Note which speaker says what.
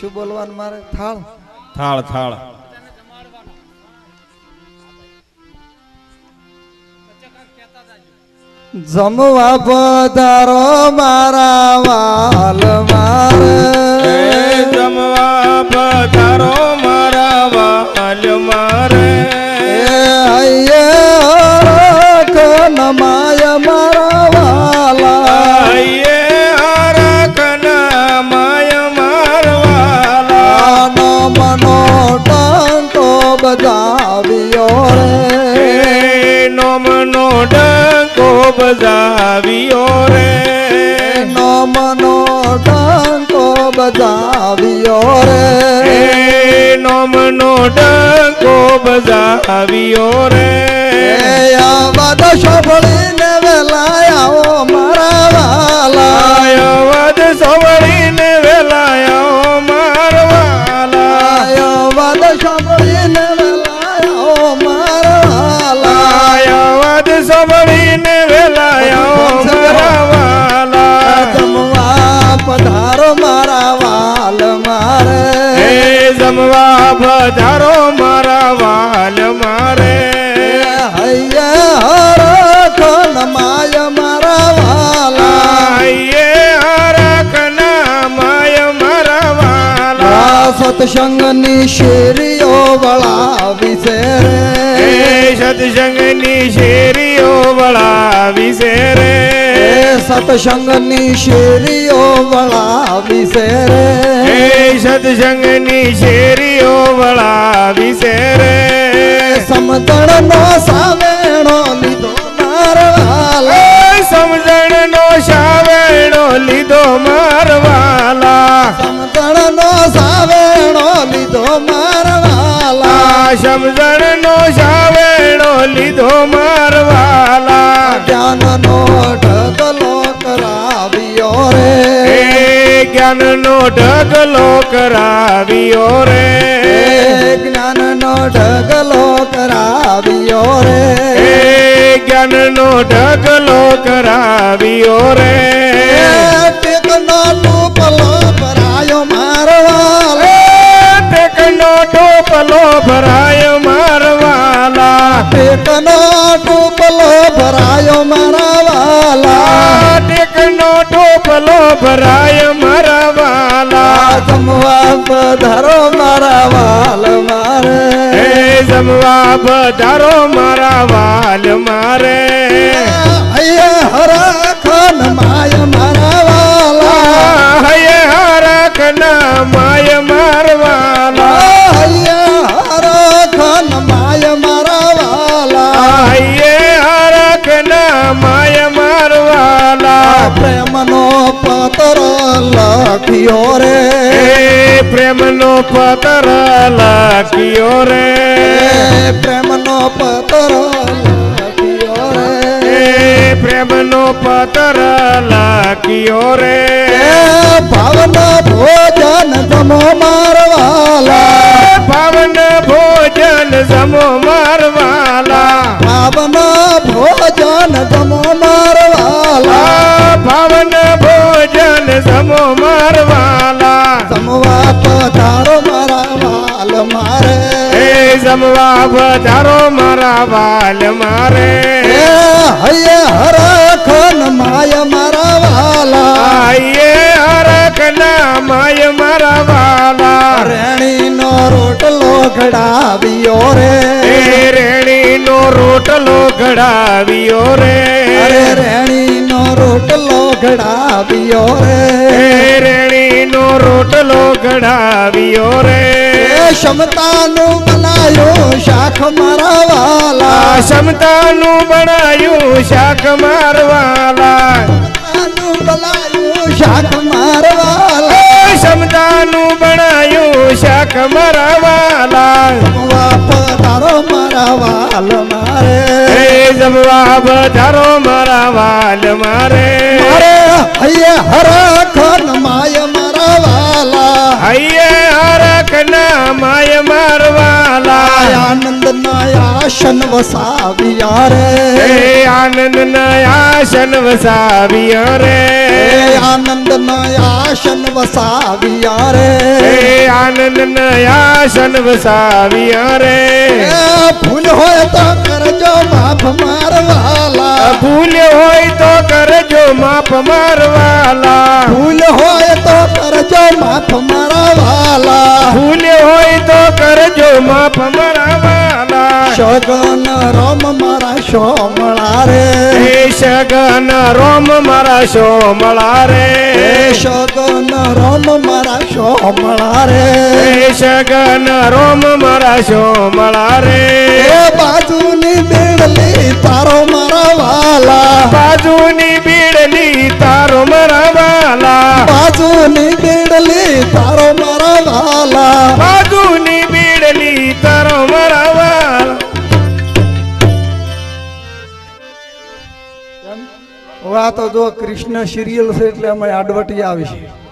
Speaker 1: શું બોલવાનું મારે? થાળ?
Speaker 2: થાળ થાળ.
Speaker 1: જમવા પધારો મારા વાલ મારે.
Speaker 2: જમવા પધારો મારા વાલ મારે?
Speaker 1: હૈયા હૈયે મનો ટંકો બજાવ્યો રે.
Speaker 2: નોમનો ડંકો બજાવ્યો રે.
Speaker 1: નો મનો ટંકો બજાવ્યો રે.
Speaker 2: નોમનો ડંકો બજાવ્યો રે.
Speaker 1: આવાદ સાંભળીને વેલાયા
Speaker 2: સવળીને વેલાયો મારવાલા
Speaker 1: જમવા પધારો મારા વાલ મારે.
Speaker 2: હે જમવા પધારો મારા વાલ મારે.
Speaker 1: હૈયા હરખ નમાય મારા વાલા.
Speaker 2: માય
Speaker 1: આ સત્સંગની શેરીઓ વળાવી છે રે.
Speaker 2: સત્સંગની શેરીઓ વળાવી છે રે.
Speaker 1: સત્સંગની શેરીઓ વળાવી છે રે.
Speaker 2: સત્સંગની શેરીઓ વળાવી છે રે.
Speaker 1: સમજણ નો મારવાલા
Speaker 2: સમજણ નો સાવેણો લીધો મારવાલા.
Speaker 1: જ્ઞાન નો ઢગલો કરાવ્યો રે.
Speaker 2: જ્ઞાન નો ઢગલો કરાવ્યો રે.
Speaker 1: જ્ઞાન નો ઢગલો કરાવ્યો રે.
Speaker 2: જ્ઞાન નો ઢગલો કરાવ્યો રે.
Speaker 1: ટેકનો ટૂપલો ભરાયો
Speaker 2: ભરાય મારવાલા.
Speaker 1: ટેકનો ટોપલો ભરાયો મારવાલા.
Speaker 2: ટેકનો ટોપલો ભરાયો મારવાલા.
Speaker 1: જમવા પધારો મારા વાલ મારે.
Speaker 2: હે જમવા પધારો મારા. વાલ મારે
Speaker 1: અહીંયા હરખન માય મારા. પત્ર લખ્યો રે.
Speaker 2: પ્રેમનો પત્ર લખ્યો રે.
Speaker 1: પ્રેમનો પત્ર લખ્યો રે.
Speaker 2: પ્રેમનો પતર લખ્યો રે.
Speaker 1: એ ભોજન જમો મારવાલા
Speaker 2: પાવન ભોજન
Speaker 1: જમો મારવાલા
Speaker 2: એ જમવા પધારો મારા વાલ મારે.
Speaker 1: હૈયે હરખન માય મારા વાલા.
Speaker 2: હૈયે હરકના માય મારા વાલા.
Speaker 1: રેણીનો રોટલો ઘડાવ્યો રે.
Speaker 2: રેણીનો રોટલો ઘડાવ્યો રે.
Speaker 1: અરે રેણીનો રોટલો ઘડાવ્યો રે.
Speaker 2: રેણીનો રોટલો ઘડાવ્યો રે.
Speaker 1: એ ક્ષમતાનું બનાયો શાખ મારા વાલા
Speaker 2: આ ક્ષમતાનું બનાયું શાખ મારવાલા.
Speaker 1: શાખ મારવાલા.
Speaker 2: આ ક્ષમતાનું બનાયું શાખ મારવાલા.
Speaker 1: જમવા પધારો મારા. વાલ મારે
Speaker 2: જમવા બધારો મારા વાલ મારે.
Speaker 1: મારે હૈયે
Speaker 2: હૈયે હરકના માય મારવાલા
Speaker 1: આનંદ ના આસન વસાવ્યા
Speaker 2: હે
Speaker 1: રે
Speaker 2: આનંદ આસન વસાવ્યો રે
Speaker 1: એ આનંદ આસન વસાવ્યા રે
Speaker 2: હે આનંદ આસન વસાવ્યો રે
Speaker 1: એ ભૂલ હોય તો કરજો માફ મારવાલા
Speaker 2: ભૂલ હોય તો કરજો માફ મારવાલા
Speaker 1: ભૂલ હોય તો કરજો માફ મારવાલા
Speaker 2: ભૂલ હોય તો કરજો માફ મારવાલા
Speaker 1: સગન રોમ મારા સોમળા રે.
Speaker 2: સગન રોમ મારા સોમળા રે.
Speaker 1: સગન રમ મારા સોમળા રે.
Speaker 2: સગન રોમ મારા સોમળા રે.
Speaker 1: બાજુની બેડલી તારો મારા વાલા.
Speaker 2: બાજુની બેડલી તારો મારા વાલા.
Speaker 1: બાજુની બેડલી તારો મારા વાલા.
Speaker 2: બાજુની બેડલી તારો મારા
Speaker 1: તો જો કૃષ્ણ સિરિયલ છે એટલે અમે આડવટી આવી છે